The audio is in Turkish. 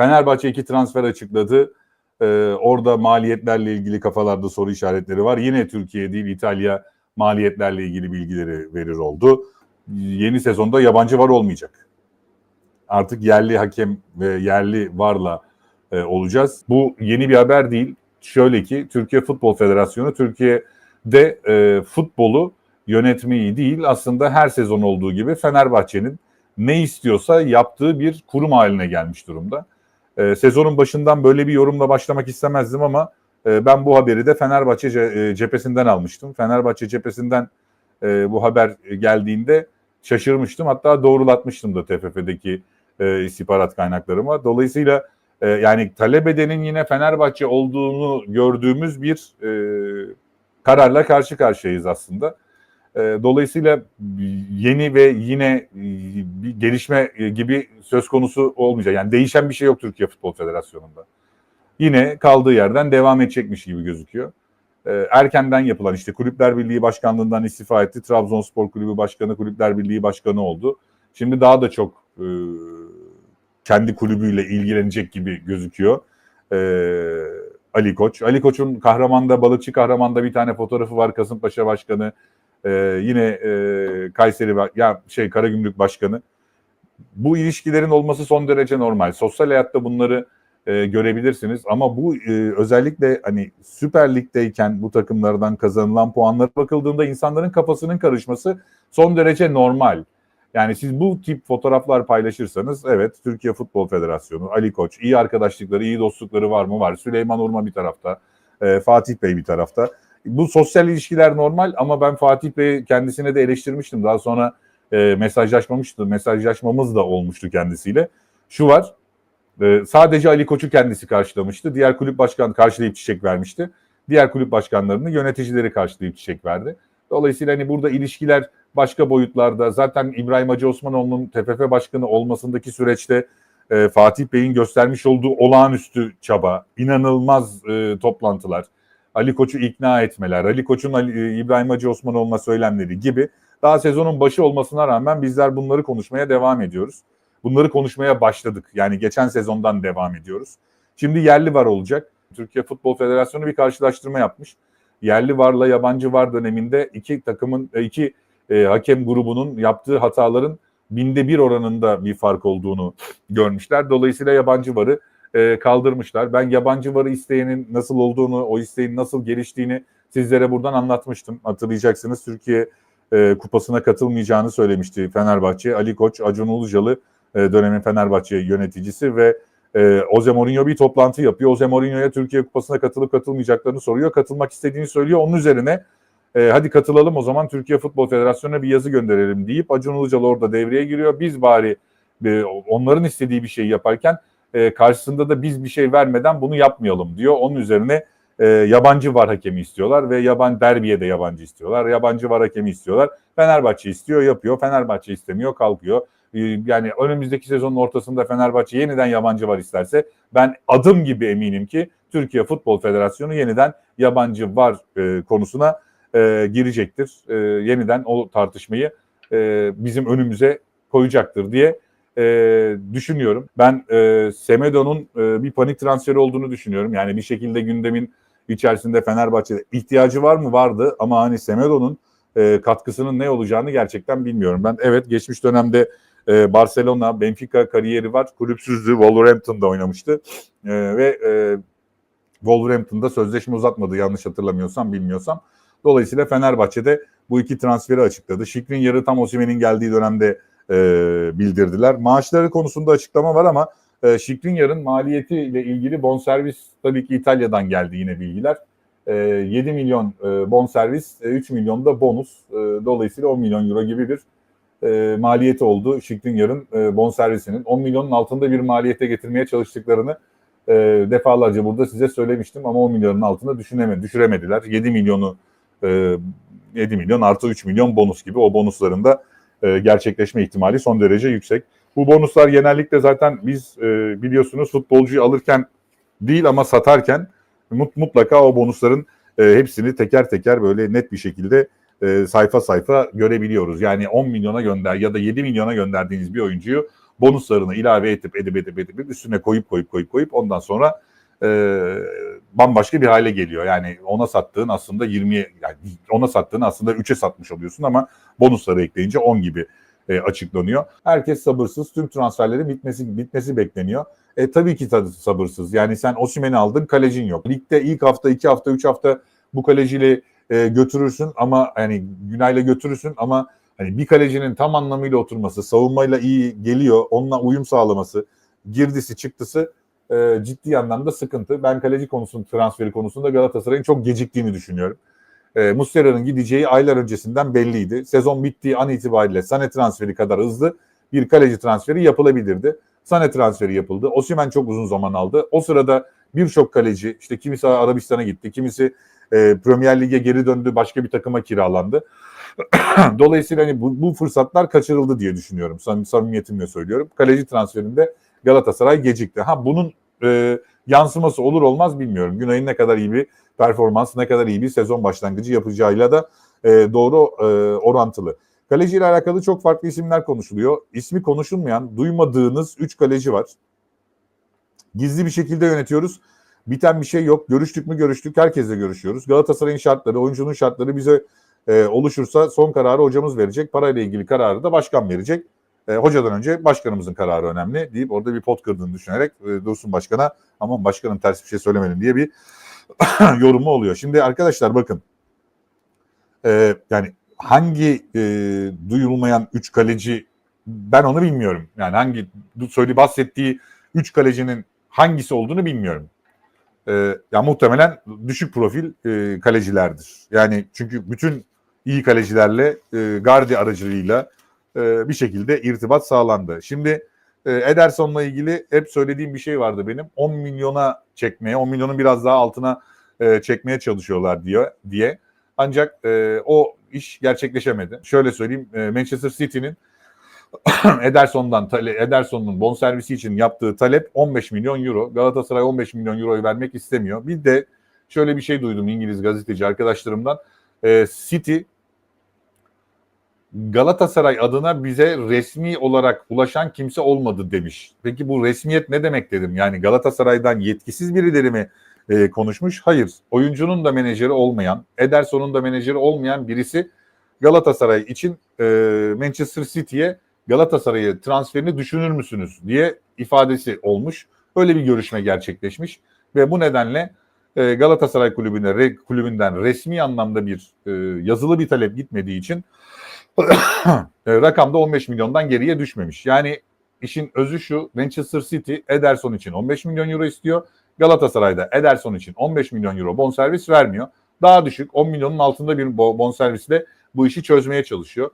Fenerbahçe iki transfer açıkladı. Ee, orada maliyetlerle ilgili kafalarda soru işaretleri var. Yine Türkiye değil İtalya maliyetlerle ilgili bilgileri verir oldu. Yeni sezonda yabancı var olmayacak. Artık yerli hakem ve yerli varla e, olacağız. Bu yeni bir haber değil. Şöyle ki Türkiye Futbol Federasyonu Türkiye'de e, futbolu yönetmeyi değil aslında her sezon olduğu gibi Fenerbahçe'nin ne istiyorsa yaptığı bir kurum haline gelmiş durumda. E, sezonun başından böyle bir yorumla başlamak istemezdim ama e, ben bu haberi de Fenerbahçe e, cephesinden almıştım. Fenerbahçe cephesinden e, bu haber geldiğinde şaşırmıştım. Hatta doğrulatmıştım da TFF'deki e, istihbarat kaynaklarıma. Dolayısıyla e, yani talep edenin yine Fenerbahçe olduğunu gördüğümüz bir e, kararla karşı karşıyayız aslında. E, dolayısıyla yeni ve yine e, bir gelişme e, gibi söz konusu olmayacak. Yani değişen bir şey yok Türkiye Futbol Federasyonu'nda. Yine kaldığı yerden devam edecekmiş gibi gözüküyor. E, erkenden yapılan işte Kulüpler Birliği Başkanlığından istifa etti. Trabzonspor Kulübü Başkanı, Kulüpler Birliği Başkanı oldu. Şimdi daha da çok e, kendi kulübüyle ilgilenecek gibi gözüküyor. Ali Koç. Ali Koç'un Kahraman'da, Balıkçı Kahraman'da bir tane fotoğrafı var. Kasımpaşa Başkanı. E, yine e, Kayseri, ya şey Karagümrük Başkanı. Bu ilişkilerin olması son derece normal. Sosyal hayatta bunları e, görebilirsiniz. Ama bu e, özellikle hani Süper Lig'deyken bu takımlardan kazanılan puanlara bakıldığında insanların kafasının karışması son derece normal. Yani siz bu tip fotoğraflar paylaşırsanız evet Türkiye Futbol Federasyonu, Ali Koç, iyi arkadaşlıkları, iyi dostlukları var mı? Var. Süleyman Urma bir tarafta, e, Fatih Bey bir tarafta. Bu sosyal ilişkiler normal ama ben Fatih Bey kendisine de eleştirmiştim. Daha sonra e, mesajlaşmamıştı. Mesajlaşmamız da olmuştu kendisiyle. Şu var, e, sadece Ali Koç'u kendisi karşılamıştı. Diğer kulüp başkanı karşılayıp çiçek vermişti. Diğer kulüp başkanlarını yöneticileri karşılayıp çiçek verdi. Dolayısıyla hani burada ilişkiler başka boyutlarda zaten İbrahim Hacı Osmanoğlu'nun TFF başkanı olmasındaki süreçte e, Fatih Bey'in göstermiş olduğu olağanüstü çaba, inanılmaz e, toplantılar, Ali Koç'u ikna etmeler, Ali Koç'un Ali, e, İbrahim Hacı Osmanoğlu'na söylemleri gibi daha sezonun başı olmasına rağmen bizler bunları konuşmaya devam ediyoruz. Bunları konuşmaya başladık. Yani geçen sezondan devam ediyoruz. Şimdi yerli var olacak. Türkiye Futbol Federasyonu bir karşılaştırma yapmış. Yerli varla yabancı var döneminde iki takımın iki e, hakem grubunun yaptığı hataların binde bir oranında bir fark olduğunu görmüşler. Dolayısıyla yabancı varı e, kaldırmışlar. Ben yabancı varı isteyenin nasıl olduğunu, o isteğin nasıl geliştiğini sizlere buradan anlatmıştım. Hatırlayacaksınız Türkiye e, kupasına katılmayacağını söylemişti Fenerbahçe. Ali Koç, Acun Ilıcalı e, dönemin Fenerbahçe yöneticisi ve e, Jose Mourinho bir toplantı yapıyor. Jose Mourinho'ya Türkiye kupasına katılıp katılmayacaklarını soruyor. Katılmak istediğini söylüyor. Onun üzerine e, hadi katılalım o zaman Türkiye Futbol Federasyonu'na bir yazı gönderelim deyip Acun Ilıcalı orada devreye giriyor. Biz bari e, onların istediği bir şey yaparken e, karşısında da biz bir şey vermeden bunu yapmayalım diyor. Onun üzerine e, yabancı var hakemi istiyorlar ve yabancı derbiye de yabancı istiyorlar. Yabancı var hakemi istiyorlar. Fenerbahçe istiyor, yapıyor. Fenerbahçe istemiyor, kalkıyor. E, yani önümüzdeki sezonun ortasında Fenerbahçe yeniden yabancı var isterse ben adım gibi eminim ki Türkiye Futbol Federasyonu yeniden yabancı var e, konusuna e, girecektir. E, yeniden o tartışmayı e, bizim önümüze koyacaktır diye e, düşünüyorum. Ben e, Semedo'nun e, bir panik transferi olduğunu düşünüyorum. Yani bir şekilde gündemin içerisinde Fenerbahçe'de ihtiyacı var mı? Vardı ama hani Semedo'nun e, katkısının ne olacağını gerçekten bilmiyorum. Ben evet geçmiş dönemde e, Barcelona, Benfica kariyeri var. Kulüpsüzdü. Wolverhampton'da oynamıştı. E, ve e, Wolverhampton'da sözleşme uzatmadı yanlış hatırlamıyorsam, bilmiyorsam. Dolayısıyla Fenerbahçe'de bu iki transferi açıkladı. Şikrin yarı tam Osimhen'in geldiği dönemde e, bildirdiler. Maaşları konusunda açıklama var ama e, Şikrinyar'ın maliyetiyle ilgili bonservis tabii ki İtalya'dan geldi yine bilgiler. E, 7 milyon e, bonservis, e, 3 milyon da bonus. E, dolayısıyla 10 milyon euro gibi bir e, maliyeti oldu Şikrinyar'ın e, bonservisinin. 10 milyonun altında bir maliyete getirmeye çalıştıklarını e, defalarca burada size söylemiştim ama 10 milyonun altına düşünemedi, düşüremediler. 7 milyonu e, 7 milyon artı 3 milyon bonus gibi o bonusların da e, gerçekleşme ihtimali son derece yüksek. Bu bonuslar genellikle zaten biz e, biliyorsunuz futbolcuyu alırken değil ama satarken mutlaka o bonusların e, hepsini teker teker böyle net bir şekilde sayfa sayfa görebiliyoruz. Yani 10 milyona gönder ya da 7 milyona gönderdiğiniz bir oyuncuyu bonuslarını ilave edip edip edip edip üstüne koyup koyup koyup koyup ondan sonra bambaşka bir hale geliyor. Yani ona sattığın aslında 20'ye yani ona sattığın aslında 3'e satmış oluyorsun ama bonusları ekleyince 10 gibi e, açıklanıyor. Herkes sabırsız. Tüm transferlerin bitmesi bitmesi bekleniyor. E tabii ki sabırsız. Yani sen Osimhen'i aldın, kalecin yok. Ligde ilk hafta, iki hafta, üç hafta bu kaleciyle e, götürürsün ama yani Günay'la götürürsün ama hani bir kalecinin tam anlamıyla oturması, savunmayla iyi geliyor, onunla uyum sağlaması, girdisi çıktısı e, ciddi anlamda sıkıntı. Ben kaleci konusunda, transferi konusunda Galatasaray'ın çok geciktiğini düşünüyorum. E, Muslera'nın gideceği aylar öncesinden belliydi. Sezon bittiği an itibariyle Sane transferi kadar hızlı bir kaleci transferi yapılabilirdi. Sane transferi yapıldı. Osimhen çok uzun zaman aldı. O sırada birçok kaleci işte kimisi Arabistan'a gitti, kimisi e, Premier Lig'e geri döndü, başka bir takıma kiralandı. Dolayısıyla hani bu, bu fırsatlar kaçırıldı diye düşünüyorum. Sam, samimiyetimle söylüyorum. Kaleci transferinde Galatasaray gecikti. Ha bunun e, yansıması olur olmaz bilmiyorum. Günay'ın ne kadar iyi bir performans, ne kadar iyi bir sezon başlangıcı yapacağıyla da e, doğru e, orantılı. Kaleci ile alakalı çok farklı isimler konuşuluyor. İsmi konuşulmayan, duymadığınız 3 kaleci var. Gizli bir şekilde yönetiyoruz. Biten bir şey yok. Görüştük mü görüştük. Herkesle görüşüyoruz. Galatasaray'ın şartları, oyuncunun şartları bize e, oluşursa son kararı hocamız verecek. Parayla ilgili kararı da başkan verecek. E, hocadan önce başkanımızın kararı önemli deyip orada bir pot kırdığını düşünerek e, Dursun Başkan'a ama başkanım ters bir şey söylemedim diye bir yorumu oluyor. Şimdi arkadaşlar bakın e, yani hangi e, duyulmayan 3 kaleci ben onu bilmiyorum. Yani hangi söyle bahsettiği 3 kalecinin hangisi olduğunu bilmiyorum. E, ya muhtemelen düşük profil e, kalecilerdir. Yani çünkü bütün iyi kalecilerle e, Gardi aracılığıyla e, bir şekilde irtibat sağlandı. Şimdi e, Ederson'la ilgili hep söylediğim bir şey vardı benim. 10 milyona çekmeye, 10 milyonun biraz daha altına e, çekmeye çalışıyorlar diye. diye. Ancak o iş gerçekleşemedi. Şöyle söyleyeyim, Manchester City'nin Ederson'dan Ederson'un bonservisi için yaptığı talep 15 milyon euro. Galatasaray 15 milyon euroyu vermek istemiyor. Bir de şöyle bir şey duydum İngiliz gazeteci arkadaşlarımdan. City Galatasaray adına bize resmi olarak ulaşan kimse olmadı demiş. Peki bu resmiyet ne demek dedim. Yani Galatasaray'dan yetkisiz birileri mi e, konuşmuş? Hayır. Oyuncunun da menajeri olmayan, Ederson'un da menajeri olmayan birisi Galatasaray için e, Manchester City'ye Galatasaray'ı transferini düşünür müsünüz diye ifadesi olmuş. Öyle bir görüşme gerçekleşmiş ve bu nedenle e, Galatasaray kulübüne re, kulübünden resmi anlamda bir e, yazılı bir talep gitmediği için rakamda 15 milyondan geriye düşmemiş. Yani işin özü şu Manchester City Ederson için 15 milyon euro istiyor. Galatasaray'da Ederson için 15 milyon euro bonservis vermiyor. Daha düşük 10 milyonun altında bir bonservisle bu işi çözmeye çalışıyor.